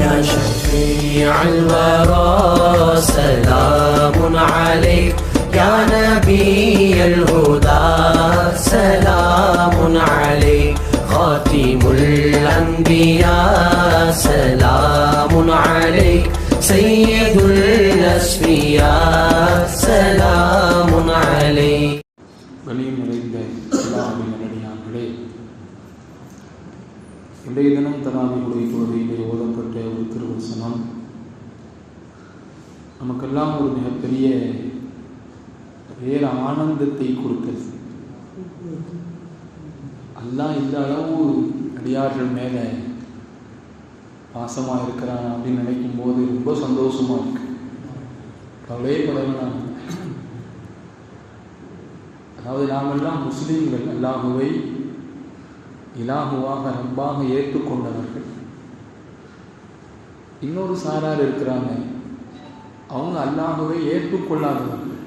يا شفيع الورى سلام عليك يا نبي الهدى. سلام عليك خاتم الأنبياء. سلام عليك سيد الأسفياء سلام عليك. இன்றைய தினம் தராவிகளுடைய தொழுகையிலே ஓதப்பட்ட ஒரு திருவசனம். நமக்கெல்லாம் ஒரு மிகப்பெரிய வேறு ஆனந்தத்தை கொடுத்தது. அல்லாஹ் இந்த அளவு அடியார்கள் மேலே பாசமாக இருக்கிறான் அப்படின்னு நினைக்கும் போது ரொம்ப சந்தோஷமாக இருக்கு. கவலையே படலாம் அதாவது நாமெல்லாம் முஸ்லீம்கள் அல்லாஹுவை இலாகுவாக ரப்பாக ஏற்றுக்கொண்டவர்கள். இன்னொரு சாரார் இருக்கிறாங்க. அவங்க அல்லாஹுவை ஏற்றுக்கொள்ளாதவர்கள்.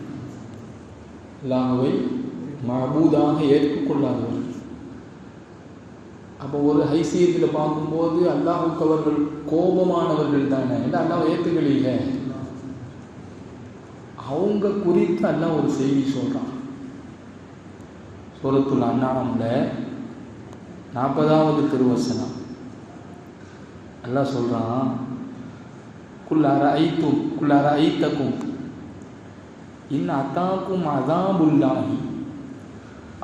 அல்லாஹுவை மபூதாக ஏற்றுக்கொள்ளாதவர்கள். அப்போ ஒரு ஹைசியத்தில் பார்க்கும்போது அல்லாஹுக்கு அவர்கள் கோபமானவர்கள் தானே? இல்லை அல்லாஹ் ஏற்றுக்கலையில அவங்க குறித்து அல்லாஹ் ஒரு செய்தி சொல்கிறான் சூரத்துல் அண்ணாமல நாற்பதாவது திருவசனம். எல்லாம் சொல்கிறான் குள்ளார ஐத்தும் குள்ளார ஐத்தக்கும் இன் அத்தாக்கும் அதாபுல்லாஹி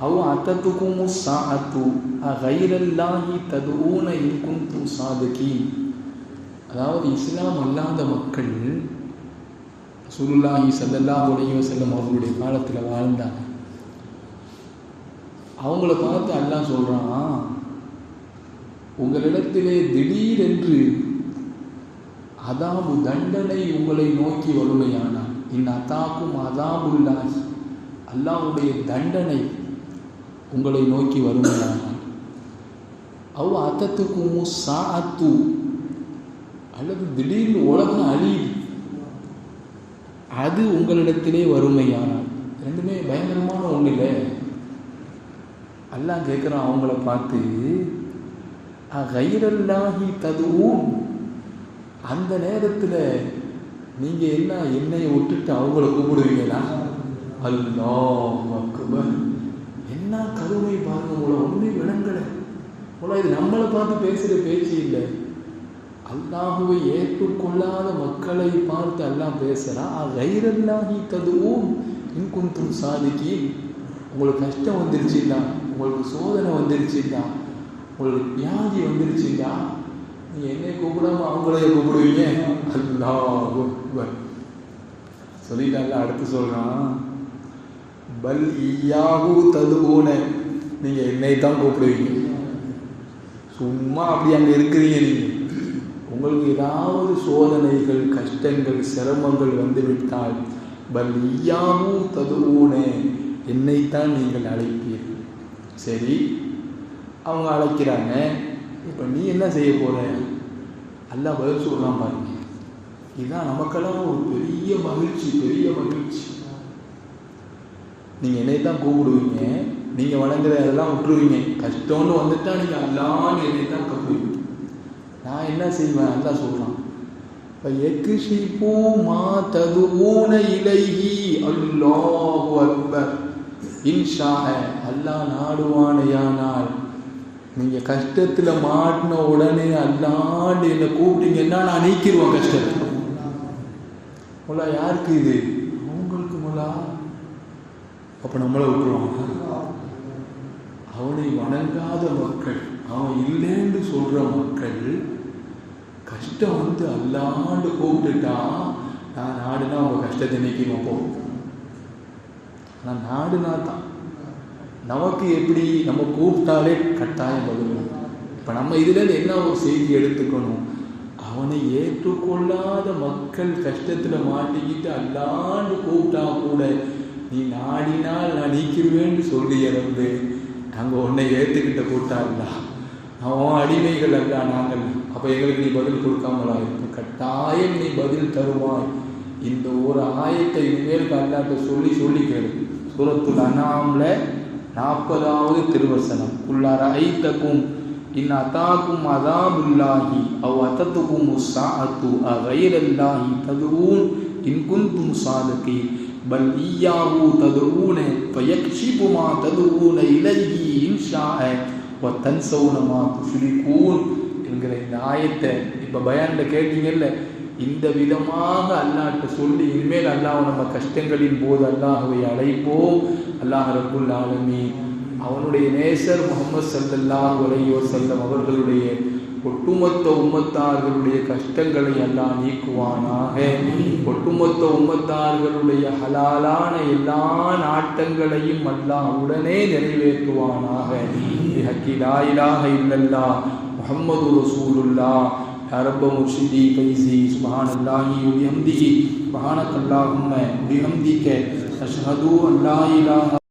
அவ் அத்தத்துக்கும் சாஅத்து அகைரல்லாஹி ததுஊன இருக்கும் தூ சாதுகி அதாவது இஸ்லாம் அல்லாத மக்கள் சுருல்லாஹி சல்லல்லாஹு அலைஹி செல்லும் அவர்களுடைய காலத்தில் வாழ்ந்தாங்க. அவங்கள பார்த்து அல்லாஹ் சொல்கிறான் உங்களிடத்திலே திடீரென்று அதாபு தண்டனை உங்களை நோக்கி வருமையானால் இன் அத்தாக்கும் அதாபுல்லாஹி. அல்லாவுடைய தண்டனை உங்களை நோக்கி வருமையானால். அவ் அத்தத்துக்கும் சாத்து அல்லது திடீர்னு உலகம் அழியுது. அது உங்களிடத்திலே வறுமையானால் ரெண்டுமே பயங்கரமான ஒன்று இல்லை அல்லாஹ் கேட்குறான் அவங்கள பார்த்து கைரல்லாகி ததுவும். அந்த நேரத்தில் நீங்கள் என்ன என்னையை விட்டுட்டு அவங்கள கூப்பிடுவீங்களா அல்லா அக்பர். என்ன கருமை பாருங்க உங்களை ஒன்றுமே விளங்கலை. உங்களை இது நம்மளை பார்த்து பேசுகிற பேச்சு இல்லை. அல்லாஹுவை ஏற்றுக்கொள்ளாத மக்களை பார்த்து எல்லாம் பேசுகிறா கைரல்லாகி ததுவும். இன்குந்தும் சாதிக்கி உங்களுக்கு கஷ்டம் வந்துருச்சுன்னா உங்களுக்கு சோதனை வந்துருச்சுன்னா உங்களுக்கு வியாதி வந்துருச்சுங்களா நீங்கள் என்னை கூப்பிடாம அவங்களையே கூப்பிடுவீங்க. அல்லாஹ் சொல்லிட்டால அடுத்து சொல்கிறான் பல் ஈயாகு ததுபோன நீங்கள் என்னை தான் கூப்பிடுவீங்க. சும்மா அப்படி அங்கே இருக்கிறீங்க நீங்கள் உங்களுக்கு ஏதாவது சோதனைகள் கஷ்டங்கள் சிரமங்கள் வந்துவிட்டால் பல் ஈயாகு ததுபோனே என்னைத்தான் நீங்கள் அழைப்பீர்கள். சரி. அவங்க அழைக்கிறாங்க. இப்போ நீ என்ன செய்ய போகிற எல்லாம் பதில் சொல்லலாம் பாருங்க. இதுதான் நமக்கெல்லாம் ஒரு பெரிய மகிழ்ச்சி பெரிய மகிழ்ச்சி. நீங்கள் என்னை தான் கூப்பிடுவீங்க. நீங்கள் வணங்குற அதெல்லாம் விட்டுருவீங்க. கஷ்டம்னு வந்துட்டா நீங்கள் அல்லான்னு என்னை தான் கப்புவீங்க நான் என்ன செய்வேன்? அதான் சொல்கிறான் இப்போ எக்குஷிப்பூ மா ததுவூன இலைஹி அல்லாஹு அக்பர். இன்ஷா அல்லாஹ் நாடுவானையானால் நீங்கள் கஷ்டத்தில் மாட்டின உடனே அல்லாண்டு என்னை கூப்பிட்டீங்கன்னா நான் நீக்கிடுவேன் கஷ்டத்தை முல்லா யாருக்கு இது? அவங்களுக்கு முல்லா அப்போ நம்மளை விட்டுருவாங்க. அவனை வணங்காத மக்கள் அவன் இல்லைன்னு சொல்கிற மக்கள் கஷ்டம் வந்து அல்லாண்டு கூப்பிட்டுட்டா நான் நாடுனா அவங்க கஷ்டத்தை நீக்கிமா போகும் ஆனால் நாடுனா தான். நமக்கு எப்படி நம்ம கூப்பிட்டாலே கட்டாயம் பதிலும் இப்போ நம்ம இதில் என்ன ஒரு செய்தி எடுத்துக்கணும்? அவனை ஏற்றுக்கொள்ளாத மக்கள் கஷ்டத்தில் மாட்டிக்கிட்டு அல்லாண்டு கூப்பிட்டா கூட நீ நாடினால் நான் நீக்கிடுவேன்னு சொல்லி இறந்து நாங்கள் உன்னை ஏற்றுக்கிட்ட கூட்டாங்களா அவன் அடிமைகள் அல்ல நாங்கள். அப்போ எங்களுக்கு நீ பதில் கொடுக்காமலா இப்போ கட்டாயம் நீ பதில் தருவாய். இந்த ஒரு ஆயத்தை இனிமேல் அல்லாட்ட சொல்லி சொல்லி கேளு. சூரத்துல் அனாமில் நாற்பதாவது திருவசனம். குள்ளார ஐத்தக்கும் இன் அதாக்கும் அதாபுல்லாஹி அவ் அத்தத்துக்கும் சாஅத்து அகைரல்லாஹி ததுவும் இன் குந்தும் சாதகி பல் ஈயாஹு ததுவூன பயக்ஷிபுமா ததுவூன இலைஹி இன்ஷாஅ வ தன்சௌனமா துஷிலிகூன் என்கிற இந்த ஆயத்தை இப்போ பயானில் கேட்டீங்கல்ல இந்த விதமாக அல்லாட்ட சொல்லி இனிமேல் அல்லாஹ் நம்ம கஷ்டங்களின் போது அல்லாஹுவை அழைப்போம். அல்லாஹ் ரபுல் ஆலமீன். அவனுடைய நேசர் முகமது சல்லல்லாஹு உலையோ செல்லம் அவர்களுடைய ஒட்டுமொத்த உம்மத்தார்களுடைய கஷ்டங்களை எல்லாம் நீக்குவானாக. ஒட்டுமொத்த உம்மத்தார்களுடைய ஹலாலான எல்லா நாட்டங்களையும் அல்லாஹ் உடனே நிறைவேற்றுவானாக. ஹக்கி லா இலாஹ முகம்மது முஹம்மது या रब मुर्शिदी कैजी सुबहान अल्लाही हमदी बहानक अल्लाह मैं हमदी के अशहदू अल्लाह